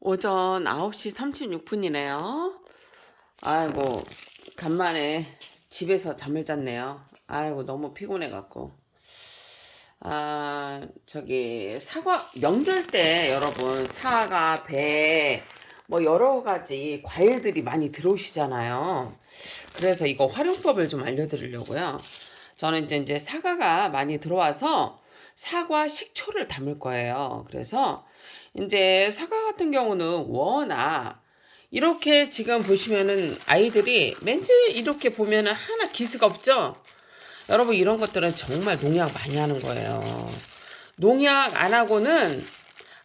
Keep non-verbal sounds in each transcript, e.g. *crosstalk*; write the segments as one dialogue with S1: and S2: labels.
S1: 오전 9시 36분이네요. 아이고, 간만에 집에서 잠을 잤네요. 아이고, 너무 피곤해갖고. 아, 저기, 사과, 명절 때 여러분, 사과, 배, 뭐 여러 가지 과일들이 많이 들어오시잖아요. 그래서 이거 활용법을 좀 알려드리려고요. 저는 이제, 이제 사과가 많이 들어와서 사과 식초를 담을 거예요. 그래서 이제 사과 같은 경우는 워낙 이렇게 지금 보시면은 아이들이 맨날 이렇게 보면은 하나 기스가 없죠? 여러분 이런 것들은 정말 농약 많이 하는 거예요. 농약 안 하고는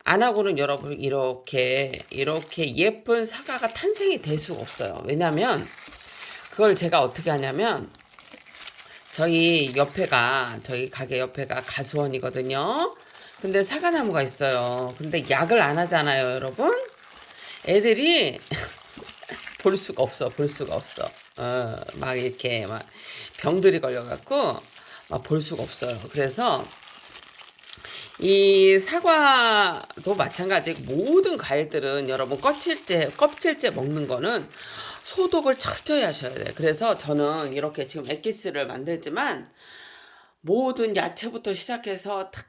S1: 안 하고는 여러분 이렇게 이렇게 예쁜 사과가 탄생이 될 수가 없어요. 왜냐면 그걸 제가 어떻게 하냐면 저희 옆에가 저희 가게 옆에가 가수원이거든요. 근데 사과나무가 있어요. 근데 약을 안 하잖아요, 여러분. 애들이 *laughs* 볼 수가 없어, 볼 수가 없어. 어, 막 이렇게 막 병들이 걸려갖고 막 볼 수가 없어요. 그래서 이 사과도 마찬가지 모든 과일들은 여러분 껍질째 껍질째 먹는 거는 소독을 철저히 하셔야 돼요. 그래서 저는 이렇게 지금 엑기스를 만들지만 모든 야채부터 시작해서 다,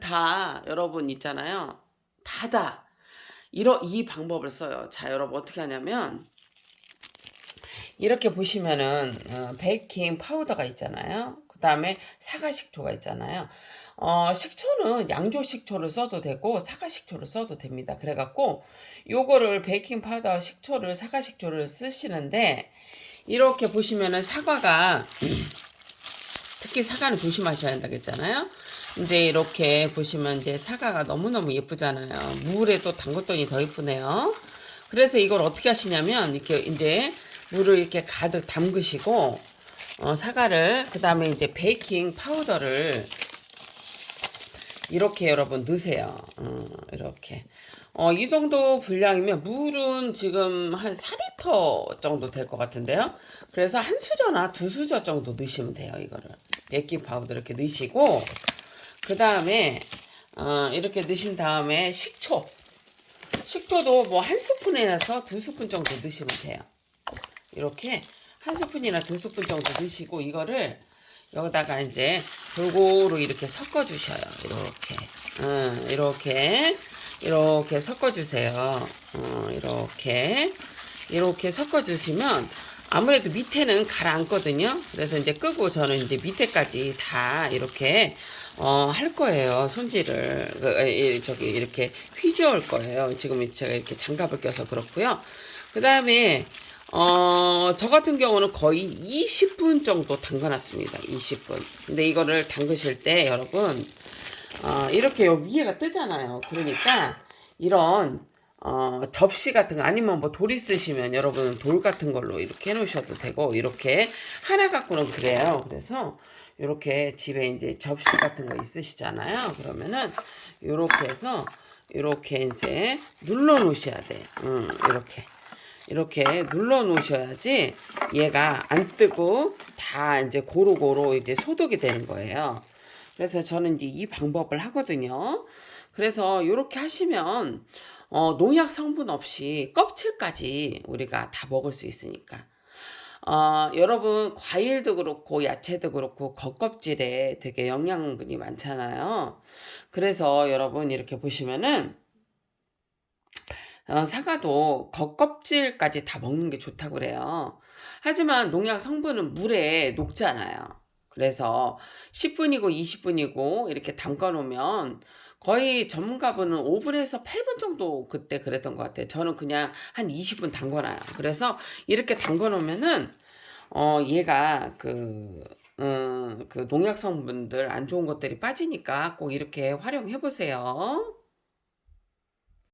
S1: 다 여러분 있잖아요. 다다. 이러 이 방법을 써요. 자, 여러분 어떻게 하냐면 이렇게 보시면은 어, 베이킹 파우더가 있잖아요. 그 다음에 사과 식초가 있잖아요. 어, 식초는 양조 식초를 써도 되고 사과 식초를 써도 됩니다. 그래갖고 요거를 베이킹 파우더 식초를 사과 식초를 쓰시는데 이렇게 보시면은 사과가 *clears throat* 특히 사과는 조심하셔야 한다고 했잖아요. 이제 이렇게 보시면 이제 사과가 너무너무 예쁘잖아요. 물에 또 담궜더니 더 예쁘네요. 그래서 이걸 어떻게 하시냐면 이렇게 이제 물을 이렇게 가득 담그시고 어, 사과를 그 다음에 이제 베이킹 파우더를 이렇게 여러분 넣으세요. 어, 이렇게. 어, 이 정도 분량이면 물은 지금 한 4리터 정도 될 것 같은데요. 그래서 한 수저나 두 수저 정도 넣으시면 돼요. 이거를. 베이킹 파우더 이렇게 넣으시고 그 다음에 어, 이렇게 넣으신 다음에 식초. 식초도 뭐 한 스푼에서 두 스푼 정도 넣으시면 돼요. 이렇게 한 스푼이나 두 스푼 정도 넣으시고 이거를 여기다가 이제 골고루 이렇게 섞어 주셔요. 이렇게. 음, 이렇게 이렇게 섞어 주세요. 어, 이렇게 이렇게 섞어 주시면 아무래도 밑에는 가라앉거든요. 그래서 이제 끄고 저는 이제 밑에까지 다 이렇게 어, 할 거예요. 손질을 그, 이, 저기 이렇게 휘저을 거예요. 지금 제가 이렇게 장갑을 껴서 그렇고요. 그 다음에 어, 저 같은 경우는 거의 20분 정도 담가놨습니다. 20분. 근데 이거를 담그실 때 여러분, 어, 이렇게 여기 위에가 뜨잖아요. 그러니까 이런 어, 접시 같은 거 아니면 뭐 돌 있으시면 여러분 돌 같은 걸로 이렇게 해놓으셔도 되고 이렇게 하나 갖고는 그래요. 그래서 이렇게 집에 이제 접시 같은 거 있으시잖아요. 그러면은 이렇게 해서 이렇게 이제 눌러 놓으셔야 돼. 음, 이렇게. 이렇게 눌러 놓으셔야지 얘가 안 뜨고 다 이제 고루고루 이제 소독이 되는 거예요. 그래서 저는 이제 이 방법을 하거든요. 그래서 이렇게 하시면 어, 농약 성분 없이 껍질까지 우리가 다 먹을 수 있으니까. 어, 여러분 과일도 그렇고 야채도 그렇고 겉껍질에 되게 영양분이 많잖아요. 그래서 여러분 이렇게 보시면은 어, 사과도 겉껍질까지 다 먹는 게 좋다고 그래요. 하지만 농약 성분은 물에 녹잖아요. 그래서 10분이고 20분이고 이렇게 담가 놓으면 거의 전문가분은 5분에서 8분 정도 그때 그랬던 것 같아요. 저는 그냥 한 20분 담궈놔요. 그래서 이렇게 담궈 놓으면은 어 얘가 그 음, 그 농약 성분들 안 좋은 것들이 빠지니까 꼭 이렇게 활용해 보세요.